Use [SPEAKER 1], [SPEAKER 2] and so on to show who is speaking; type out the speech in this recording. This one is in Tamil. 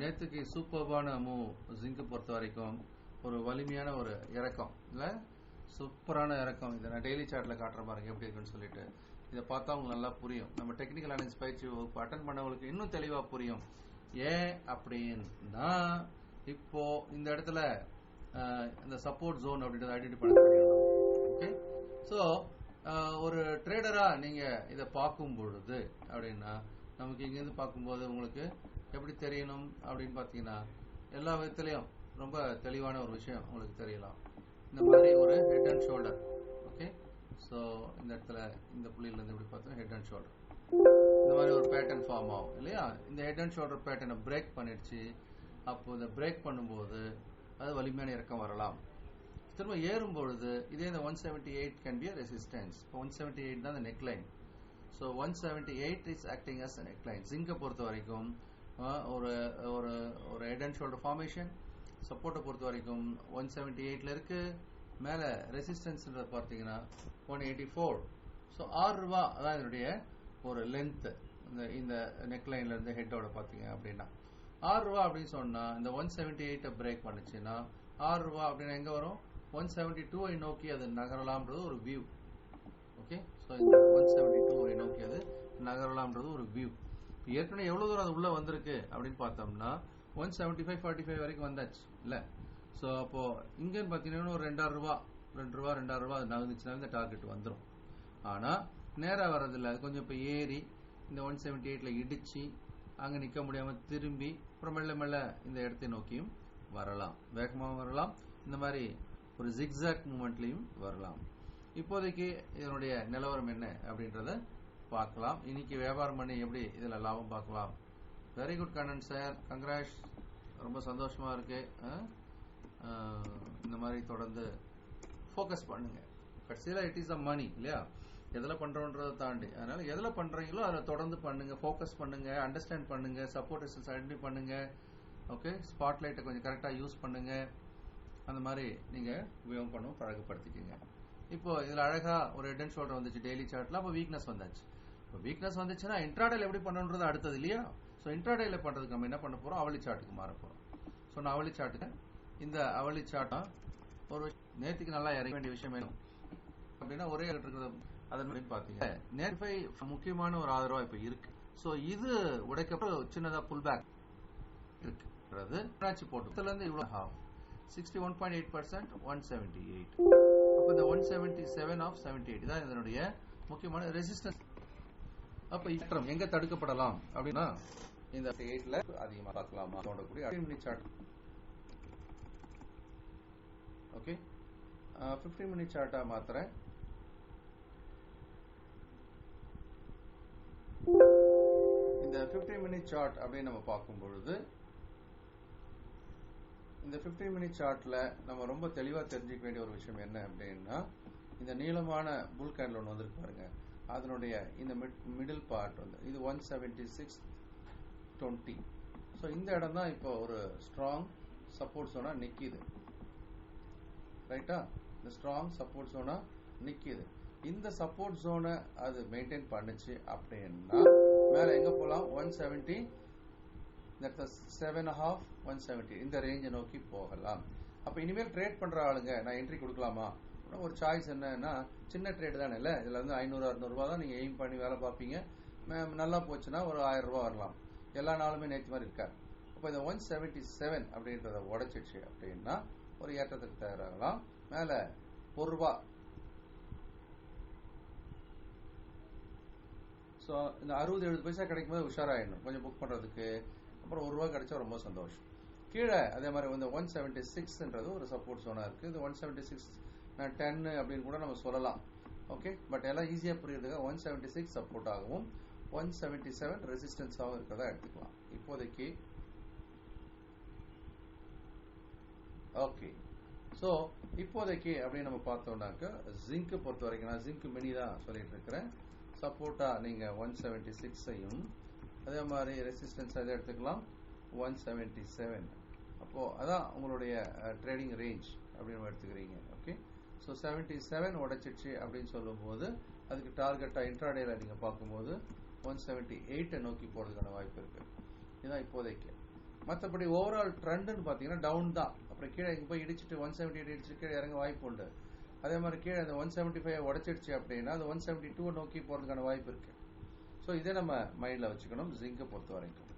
[SPEAKER 1] நேற்றுக்கு சூப்பர்பான மூவ் ஜிங்க் பொறுத்த வரைக்கும் ஒரு வலிமையான ஒரு இறக்கம். இல்ல? சூப்பரான இறக்கம். இதை நான் டெய்லி சார்ட்ல காட்டுற பாருங்க எப்படி இருக்குன்னு சொல்லிட்டு. இதை பார்த்தா உங்களுக்கு நல்லா புரியும். நம்ம டெக்னிக்கல் அனலிஸ் பயிற்சி வகுப்பு அட்டன் பண்ணவங்களுக்கு இன்னும் தெளிவா புரியும். ஏன் அப்படின்னா இப்போ இந்த இடத்துல இந்த சப்போர்ட் ஜோன் அப்படின்றத ஐடென்டிஃபை பண்ண ஓகே ஸோ ஒரு ட்ரேடரா நீங்க இதை பார்க்கும் பொழுது அப்படின்னா நமக்கு இங்கேருந்து பார்க்கும்போது உங்களுக்கு எப்படி தெரியணும் அப்படின்னு பார்த்தீங்கன்னா எல்லா விதத்துலையும் ரொம்ப தெளிவான ஒரு விஷயம் உங்களுக்கு தெரியலாம். இந்த மாதிரி ஒரு head and shoulder okay so இந்த இடத்துல இந்த புள்ளியிலேருந்து எப்படி பார்த்தோம் ஹெட் அண்ட் ஷோல்டர் இந்த மாதிரி ஒரு பேட்டர்ன் ஃபார்ம் ஆகும் இல்லையா? இந்த ஹெட் அண்ட் ஷோல்டர் பேட்டர்னை பிரேக் பண்ணிடுச்சு. அப்போ இந்த பிரேக் பண்ணும்போது அது வலிமையான இறக்கம் வரலாம். திரும்ப ஏறும் பொழுது இதே இந்த one seventy eight can be resistance இப்போ ஒன் செவன்டி எயிட் தான் இந்த neckline so one seventy eight is acting as neckline ஜிங்கை பொறுத்த வரைக்கும் ஒரு ஒரு ஒரு ஹெட் அண்ட் ஷோல்டர் ஃபார்மேஷன் சப்போர்ட்டை பொறுத்த வரைக்கும் ஒன் செவன்டி எயிட்ல இருக்கு. மேலே ரெசிஸ்டன்ஸ்ன்றது பார்த்தீங்கன்னா ஒன் எயிட்டி ஃபோர் ஸோ ஆறு ரூபா அதான் இதனுடைய ஒரு லென்த் இந்த இந்த நெக்லைன்ல இருந்து ஹெட்டோட பார்த்தீங்க அப்படின்னா. ஆறு ரூபா அப்படின்னு சொன்னா இந்த ஒன் செவன்டி எயிட்டை பிரேக் பண்ணுச்சுன்னா ஆறு ரூபா அப்படின்னா எங்க வரும்? ஒன் செவன்டி டூவை நோக்கி அது நகரலாம்ன்றது ஒரு வியூ ஓகே ஸோ இந்த ஒன் செவன்டி டூவை நோக்கி அது நகரலாம்ன்றது ஒரு வியூ ஏற்கனவே எவ்வளவு தூரம் அது உள்ள வந்திருக்கு அப்படின்னு பார்த்தோம்னா one seventy five forty five வரைக்கும் வந்தாச்சு இல்ல? ஸோ அப்போ இங்கன்னு பார்த்தீங்கன்னா ஒரு ரெண்டாயிரம் ரூபா ரெண்டு ரூபா ரெண்டாயிரம் ரூபா அது நகர்ந்துச்சுன்னா இந்த டார்கெட் வந்துடும் ஆனா நேரா வர்றதில்ல. அது கொஞ்சம் இப்போ ஏறி இந்த ஒன் செவன்டி எயிட்ல இடிச்சு அங்க நிக்க முடியாம திரும்பி அப்புறம் மெல்ல மெல்ல இந்த இடத்தை நோக்கியும் வரலாம். வேகமாகவும் வரலாம். இந்த மாதிரி ஒரு ஜிக்ஸாக் மூமெண்ட்லயும் வரலாம். இப்போதைக்கு இதனுடைய நிலவரம் என்ன அப்படின்றத பார்க்கலாம். இன்னைக்கு வியாபாரம் பண்ணி எப்படி இதுல லாபம் பார்க்கலாம். Very good Kannan sir congrats ரொம்ப சந்தோஷமா இருக்கு. இந்த மாதிரி தொடர்ந்து ஃபோக்கஸ் பண்ணுங்க. கடைசியில் இட் இஸ் அ மணி இல்லையா? எதில் பண்றோன்றதை தாண்டி. அதனால எதில் பண்றீங்களோ அதில் தொடர்ந்து பண்ணுங்க. ஃபோக்கஸ் பண்ணுங்க. அண்டர்ஸ்டாண்ட் பண்ணுங்க. சப்போர்ட் ஐடென்டி பண்ணுங்க. ஓகே ஸ்பாட் லைட்டை கொஞ்சம் கரெக்டாக யூஸ் பண்ணுங்க. அந்த மாதிரி நீங்க உபயோகம் பண்ணவும் பழக்கப்படுத்திக்கங்க. இப்போ இதுல அழகா ஒரு ஹெட் அண்ட் ஷோல்டர் வந்துச்சு. டெய்லி சார்ட்ல அப்போ வீக்னஸ் வந்தாச்சு. இப்போ வீக்னஸ் வந்துச்சுன்னா இன்ட்ராடேல எப்படி பண்ணணுன்றது அடுத்தது இல்லையா? ஸோ இன்ட்ராடேல பண்ணுறதுக்கு நம்ம என்ன பண்ண போறோம்? அவளி சாட்டுக்கு மாற போறோம். ஸோ நான் அவளி சாட்டுக்கு இந்த அவளி சாட்டம் ஒரு நேத்துக்கு நல்லா இறங்க வேண்டிய விஷயம் வேணும் அப்படின்னா ஒரே இருக்கிறது அதன் அப்படின்னு பாத்தீங்க நேர்ஃபை முக்கியமான ஒரு ஆதரவா இப்ப இருக்கு. ஸோ இது உடைக்கப்ப சின்னதா புல் பேக் இருக்குறது என்னாச்சு போட்டு? இவ்வளோ இவ்வளவு half sixty one point eight percent one seventy eight அப்போ இந்த one seventy seven of seventy eight தான் இதனுடைய முக்கியமான ரெசிஸ்டன்ஸ் அப்ப இயற்றம் எங்க தடுக்கப்படலாம்? அப்படின்னா இந்த எயிட்ல அதிகமா பார்க்கலாமா? தோண்டக்கூடிய mini chart okay fifty minute சார்ட்டா மாத்திரேன் இந்த 15 மினிட் சார்ட் அப்படின்னு நம்ம பார்க்கும் பொழுது இந்த 15 மினிட் சார்ட்ல நம்ம ரொம்ப தெளிவா தெரிஞ்சுக்க வேண்டிய ஒரு விஷயம் என்ன அப்படின்னா இந்த நீளமான புல் கேண்டில் ஒன்று வந்துருக்கு பாருங்க. அதனுடைய இந்த மிடில் பார்ட் வந்து இது one seventy six twenty so இந்த இடம் தான் இப்போ ஒரு ஸ்ட்ராங் சப்போர்ட் சோனா நிற்கிது ரைட்டா இந்த ஸ்ட்ராங் சப்போர்ட் சோனா நிற்கிது இந்த சப்போர்ட் ஜோனை அது மெயின்டைன் பண்ணுச்சு அப்படின்னா மேலே எங்கே போகலாம் one seventy seven half one seventy இந்த ரேஞ்சை நோக்கி போகலாம். அப்போ இனிமேல் ட்ரேட் பண்ணுற ஆளுங்க நான் என்ட்ரி கொடுக்கலாமா? ஒரு சாய்ஸ் என்னன்னா சின்ன ட்ரேட் தானே இல்லை? இதில் வந்து ஐநூறு அறுநூறு தான் நீங்கள் எய்ம் பண்ணி வேலை பார்ப்பீங்க. நல்லா போச்சுன்னா ஒரு ஆயிரம் ரூபா வரலாம். எல்லா நாளுமே நேற்று மாதிரி இருக்காது. அப்போ இந்த ஒன் செவன்டி செவன் அப்படின்றத உடைச்சிச்சு அப்படின்னா ஒரு ஏற்றத்துக்கு தயாராகலாம். மேலே ஒரு ரூபா. ஸோ இந்த அறுபது எழுபது பைசா கிடைக்கும் போது உஷாராயிடணும். கொஞ்சம் புக் பண்ணுறதுக்கு அப்புறம் ஒரு ரூபா கிடைச்சா ரொம்ப சந்தோஷம். கீழே அதே மாதிரி வந்து ஒன் செவன்டி சிக்ஸ்ன்றது ஒரு சப்போர்ட் சோனாக இருக்குது இந்த ஒன் செவன்டி சிக்ஸ் டென் அப்படின்னு கூட நம்ம சொல்லலாம். ஓகே பட் எல்லாம் ஈஸியாக புரியுறதுக்கு ஒன் செவன்டி சிக்ஸ் சப்போர்ட் ஆகவும் ஒன் செவன்டி செவன் ரெசிஸ்டன்ஸாகவும் இருக்கிறதா எடுத்துக்கலாம். இப்போதைக்கு. ஓகே ஸோ இப்போதைக்கு அப்படின்னு நம்ம பார்த்தோம்னாக்க ஜிங்க் பொறுத்த வரைக்கும் நான் ஜிங்க் மினி தான் சொல்லிட்டு இருக்கிறேன். சப்போர்ட்டா நீங்க ஒன் செவன்டி சிக்ஸையும் அதே மாதிரி ரெசிஸ்டன்ஸ் எதை எடுத்துக்கலாம்? ஒன் செவன்டி செவன் அப்போ அதான் உங்களுடைய ட்ரேடிங் ரேஞ்ச் அப்படின்னு நம்ம எடுத்துக்கிறீங்க. ஓகே ஸோ செவன்டி செவன் உடைச்சிச்சு அப்படின்னு சொல்லும்போது அதுக்கு டார்கெட்டாக இன்ட்ராடேல நீங்கள் பார்க்கும்போது ஒன் செவன்டி எயிட்டை நோக்கி போகிறதுக்கான வாய்ப்பு இருக்கு. இதுதான் இப்போதைக்கு. மற்றபடி ஓவரால் ட்ரெண்டுன்னு பார்த்தீங்கன்னா டவுன் தான். அப்புறம் கீழே இங்கே போய் இடிச்சிட்டு ஒன் செவன்ட்டி எயிட் இடிச்சு கீழே இறங்க வாய்ப்பு உண்டு. அதே மாதிரி கீழே அந்த ஒன் செவன்ட்டி ஃபைவ் உடச்சிடுச்சு அப்படின்னா அது ஒன் செவன்ட்டி டூ நோக்கி போகிறதுக்கான வாய்ப்பு இருக்கு. ஸோ இதை நம்ம மைண்டில் வச்சுக்கணும் ஜிங்கை பொறுத்த வரைக்கும்